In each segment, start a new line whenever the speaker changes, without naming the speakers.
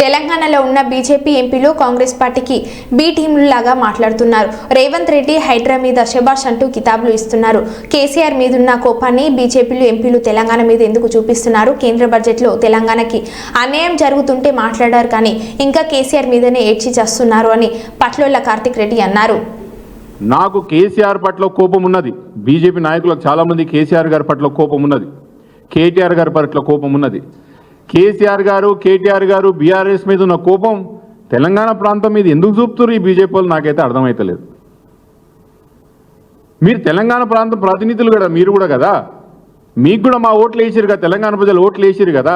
తెలంగాణలో ఉన్న బీజేపీ ఎంపీలు కాంగ్రెస్ పార్టీకి బి టీంలాగా మాట్లాడుతున్నారు. రేవంత్ రెడ్డి హైడ్రా మీద శబాష్ అంటూ కితాబులు ఇస్తున్నారు. కేసీఆర్ మీదున్న కోపాన్ని బీజేపీలు ఎంపీలు తెలంగాణ మీద ఎందుకు చూపిస్తున్నారు? కేంద్ర బడ్జెట్లో తెలంగాణకి అన్యాయం జరుగుతుంటే మాట్లాడారు కానీ ఇంకా కేసీఆర్ మీదనే ఏడ్చి చేస్తున్నారు అని పట్లోళ్ళ కార్తిక్ రెడ్డి అన్నారు.
నాకు కేసీఆర్ పట్ల కోపం ఉన్నది. బీజేపీ నాయకులకు చాలామంది కేసీఆర్ గారి పట్ల కోపం ఉన్నది. కేటీఆర్ గారి పట్ల కోపం ఉన్నది. కేసీఆర్ గారు కేటీఆర్ గారు బీఆర్ఎస్ మీద ఉన్న కోపం తెలంగాణ ప్రాంతం మీద ఎందుకు చూపుతున్నారు ఈ బీజేపీ వాళ్ళు నాకైతే అర్థమవుతలేదు మీరు తెలంగాణ ప్రాంతం ప్రతినిధులు కదా మీరు కూడా కదా? మీకు కూడా మా ఓట్లు వేసారు కదా తెలంగాణ ప్రజలు ఓట్లు వేసారు కదా?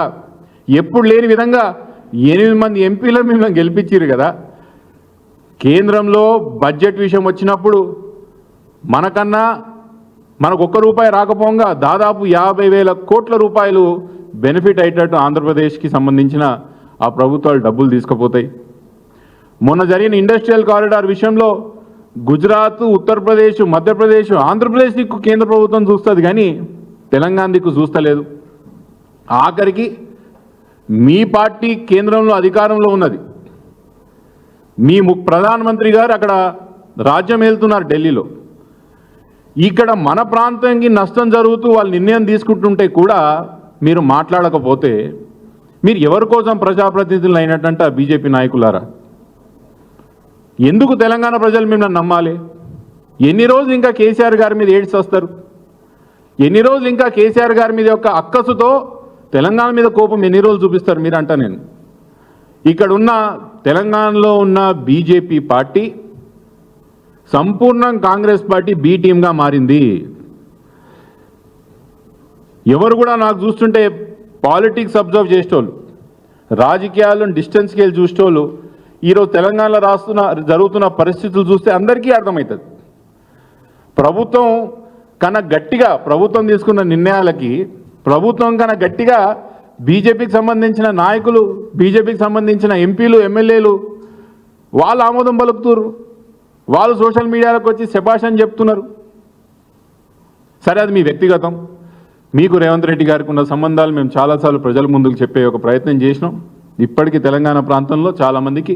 ఎప్పుడు లేని విధంగా ఎనిమిది మంది ఎంపీలు మిమ్మల్ని గెలిపించారు కదా? కేంద్రంలో బడ్జెట్ విషయం వచ్చినప్పుడు మనకన్నా మనకు ఒక్క రూపాయి రాకపోగా దాదాపు యాభై వేల కోట్ల రూపాయలు బెనిఫిట్ అయ్యేటట్టు ఆంధ్రప్రదేశ్కి సంబంధించిన ఆ ప్రభుత్వాలు డబ్బులు తీసుకుపోతాయి. మొన్న జరిగిన ఇండస్ట్రియల్ కారిడార్ విషయంలో గుజరాత్ ఉత్తరప్రదేశ్ మధ్యప్రదేశ్ ఆంధ్రప్రదేశ్ దిక్కు కేంద్ర ప్రభుత్వం చూస్తుంది కానీ తెలంగాణ దిక్కు చూస్తలేదు. ఆఖరికి మీ పార్టీ కేంద్రంలో అధికారంలో ఉన్నది. మీ ము ప్రధానమంత్రి గారు అక్కడ రాజ్యం వెళ్తున్నారు ఢిల్లీలో. ఇక్కడ మన ప్రాంతానికి నష్టం జరుగుతూ వాళ్ళు నిర్ణయం తీసుకుంటుంటే కూడా మీరు మాట్లాడకపోతే మీరు ఎవరి కోసం ప్రజాప్రతినిధులు అయినట్టంట బీజేపీ నాయకులారా? ఎందుకు తెలంగాణ ప్రజలు మిమ్మల్ని నమ్మాలి? ఎన్ని రోజులు ఇంకా కేసీఆర్ గారి మీద ఏడ్చి వస్తారు? ఎన్ని రోజులు ఇంకా కేసీఆర్ గారి మీద యొక్క అక్కసుతో తెలంగాణ మీద కోపం ఎన్ని రోజులు చూపిస్తారు మీరు అంట నేను? ఇక్కడ ఉన్న తెలంగాణలో ఉన్న బీజేపీ పార్టీ సంపూర్ణం కాంగ్రెస్ పార్టీ బీ టీమ్గా మారింది. ఎవరు కూడా నాకు చూస్తుంటే పాలిటిక్స్ అబ్జర్వ్ చేసేటోళ్ళు రాజకీయాలను డిస్టెన్స్కి వెళ్ళి చూసేటోళ్ళు ఈరోజు తెలంగాణలో రాస్తున్న జరుగుతున్న పరిస్థితులు చూస్తే అందరికీ అర్థమవుతుంది. ప్రభుత్వం కన్నా గట్టిగా ప్రభుత్వం తీసుకున్న నిర్ణయాలకి ప్రభుత్వం కన్నా గట్టిగా బీజేపీకి సంబంధించిన నాయకులు బీజేపీకి సంబంధించిన ఎంపీలు ఎమ్మెల్యేలు వాళ్ళు ఆమోదం పలుకుతున్నారు వాళ్ళు సోషల్ మీడియాలకు వచ్చి శభాష్ అని చెప్తున్నారు. సరే అది మీ వ్యక్తిగతం. మీకు రేవంత్ రెడ్డి గారికి ఉన్న సంబంధాలు మేము చాలాసార్లు ప్రజల ముందుకు చెప్పే ఒక ప్రయత్నం చేసినాం. ఇప్పటికీ తెలంగాణ ప్రాంతంలో చాలామందికి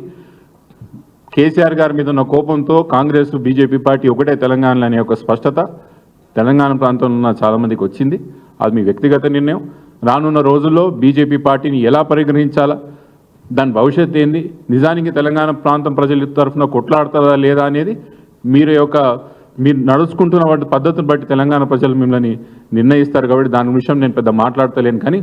కేసీఆర్ గారి మీద ఉన్న కోపంతో కాంగ్రెస్ బీజేపీ పార్టీ ఒకటే తెలంగాణలో అనే ఒక స్పష్టత తెలంగాణ ప్రాంతంలో ఉన్న చాలామందికి వచ్చింది. అది మీ వ్యక్తిగత నిర్ణయం. రానున్న రోజుల్లో బీజేపీ పార్టీని ఎలా పరిగణించాలా? దాని భవిష్యత్తు ఏంది? నిజానికి తెలంగాణ ప్రాంతం ప్రజల తరఫున కొట్లాడతారా లేదా అనేది మీరు యొక్క మీరు నడుచుకుంటున్న వాటి పద్ధతిని బట్టి తెలంగాణ ప్రజలు మిమ్మల్ని నిర్ణయిస్తారు కాబట్టి దాని విషయం నేను పెద్ద మాట్లాడతలేను. కానీ